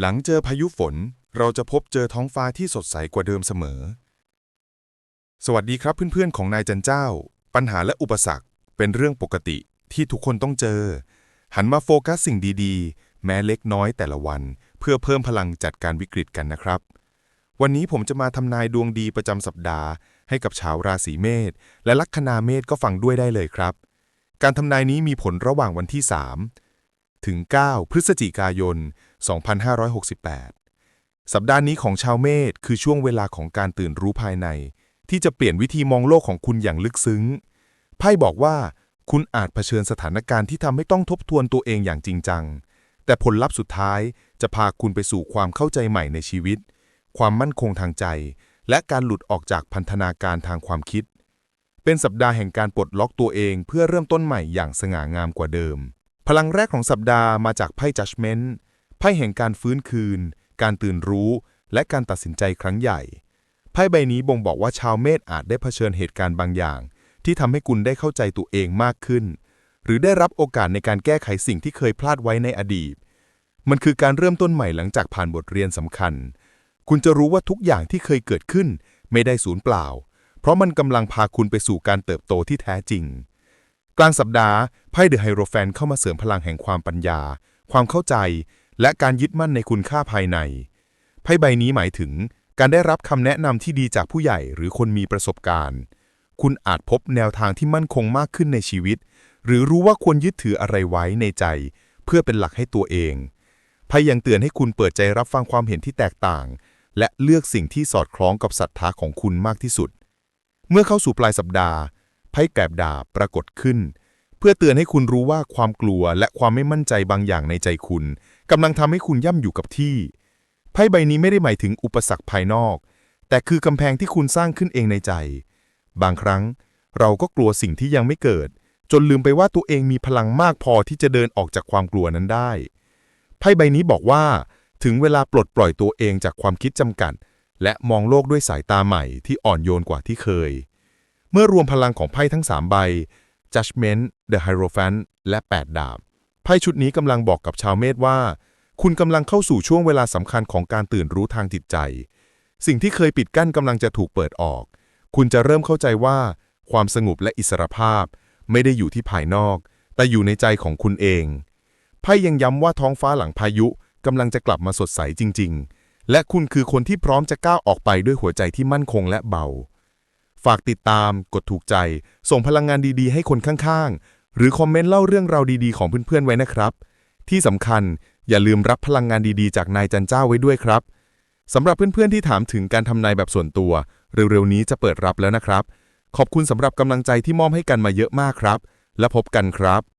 หลังเจอพายุฝน เราจะพบเจอท้องฟ้าที่สดใสกว่าเดิมเสมอ สวัสดีครับเพื่อนๆของนายจันเจ้า ปัญหาและอุปสรรคเป็นเรื่องปกติที่ทุกคนต้องเจอ หันมาโฟกัสสิ่งดีๆ แม้เล็กน้อยแต่ละวัน เพื่อเพิ่มพลังจัดการวิกฤตกันนะครับ วันนี้ผมจะมาทำนายดวงดีประจำสัปดาห์ ให้กับชาวราศีเมษและลัคนาเมษก็ฟังด้วยได้เลยครับ การทำนายนี้มีผลระหว่างวันที่ 3 ถึง 9 พฤศจิกายน 2568 สัปดาห์นี้ของชาวเมษคือช่วงเวลาของการตื่นรู้ภายใน ที่จะเปลี่ยนวิธีมองโลกของคุณอย่างลึกซึ้ง ไพ่บอกว่า คุณอาจเผชิญสถานการณ์ที่ทำให้ต้องทบทวนตัวเองอย่างจริงจัง แต่ผลลัพธ์สุดท้ายจะพาคุณไปสู่ความเข้าใจใหม่ในชีวิต ความมั่นคงทางใจ และการหลุดออกจากพันธนาการทางความคิด เป็นสัปดาห์แห่งการปลดล็อกตัวเองเพื่อเริ่มต้นใหม่อย่างสง่างามกว่าเดิม พลังแรกของสัปดาห์มาจากไพ่ Judgment ไพ่แห่งการฟื้นคืน การตื่นรู้ และการตัดสินใจครั้งใหญ่ ไพ่ใบนี้บ่งบอกว่าชาวเมษอาจได้เผชิญเหตุการณ์บางอย่าง ที่ทำให้คุณได้เข้าใจตัวเองมากขึ้น หรือได้รับโอกาสในการแก้ไขสิ่งที่เคยพลาดไว้ในอดีต มันคือการเริ่มต้นใหม่หลังจากผ่านบทเรียนสำคัญ คุณจะรู้ว่าทุกอย่างที่เคยเกิดขึ้น ไม่ได้สูญเปล่า เพราะมันกำลังพาคุณไปสู่การเติบโตที่แท้จริง กลางสัปดาห์ไพ่เดอะไฮโรแฟนเข้ามาเสริมพลังแห่งความปัญญา ความเข้าใจ และการยึดมั่นในคุณค่าภายใน ไพ่ใบนี้หมายถึง การได้รับคำแนะนำที่ดีจากผู้ใหญ่หรือคนมีประสบการณ์ คุณอาจพบแนวทางที่มั่นคงมากขึ้นในชีวิต หรือรู้ว่าควรยึดถืออะไรไว้ในใจ เพื่อเป็นหลักให้ตัวเองไพ่ยังเตือนให้คุณเปิดใจรับฟังความเห็นที่แตกต่าง และเลือกสิ่งที่สอดคล้องกับศรัทธาของคุณมากที่สุด เมื่อเข้าสู่ปลายสัปดาห์ ไพ่แกบดาบปรากฏขึ้น เพื่อเตือนให้คุณรู้ว่าความกลัวและความไม่มั่นใจบางอย่างในใจคุณกำลังทำให้คุณย่ำอยู่กับที่ไพ่ใบนี้ไม่ได้หมายถึงอุปสรรคภายนอก แต่คือกำแพงที่คุณสร้างขึ้นเองในใจ บางครั้งเราก็กลัวสิ่งที่ยังไม่เกิด จนลืมไปว่าตัวเองมีพลังมากพอที่จะเดินออกจากความกลัวนั้นได้ ไพ่ใบนี้บอกว่า ถึงเวลาปลดปล่อยตัวเองจากความคิดจำกัด และมองโลกด้วยสายตาใหม่ที่อ่อนโยนกว่าที่เคย เมื่อรวมพลังของไพ่ทั้ง 3 ใบ Judgment The Hierophant และ 8 ดาบ ไพ่ชุดนี้กำลังบอกกับชาวเมษว่า คุณกำลังเข้าสู่ช่วงเวลาสำคัญของการตื่นรู้ทางจิตใจ สิ่งที่เคยปิดกั้นกำลังจะถูกเปิดออก คุณจะเริ่มเข้าใจว่า ความสงบและอิสรภาพ ไม่ได้อยู่ที่ภายนอก แต่อยู่ในใจของคุณเอง ไพ่ยังย้ำว่าท้องฟ้าหลังพายุกำลังจะกลับมาสดใสจริง ๆ และคุณคือคนที่พร้อมจะก้าวออกไปด้วยหัวใจที่มั่นคงและเบา ฝากติดตาม กดถูกใจ ส่งพลังงานดีๆ ให้คนข้างๆ หรือคอมเมนต์เล่าเรื่องราวดีๆ ของเพื่อนๆ ไว้นะครับ ที่สำคัญอย่าลืมรับพลังงานดีๆ จากนายจันเจ้าไว้ด้วยครับสำหรับเพื่อนๆ ที่ถามถึงการทำนายแบบส่วนตัว เร็วๆ นี้จะเปิดรับแล้วนะครับ ขอบคุณสำหรับกำลังใจที่มอบให้กันมาเยอะมากครับ และพบกันครับ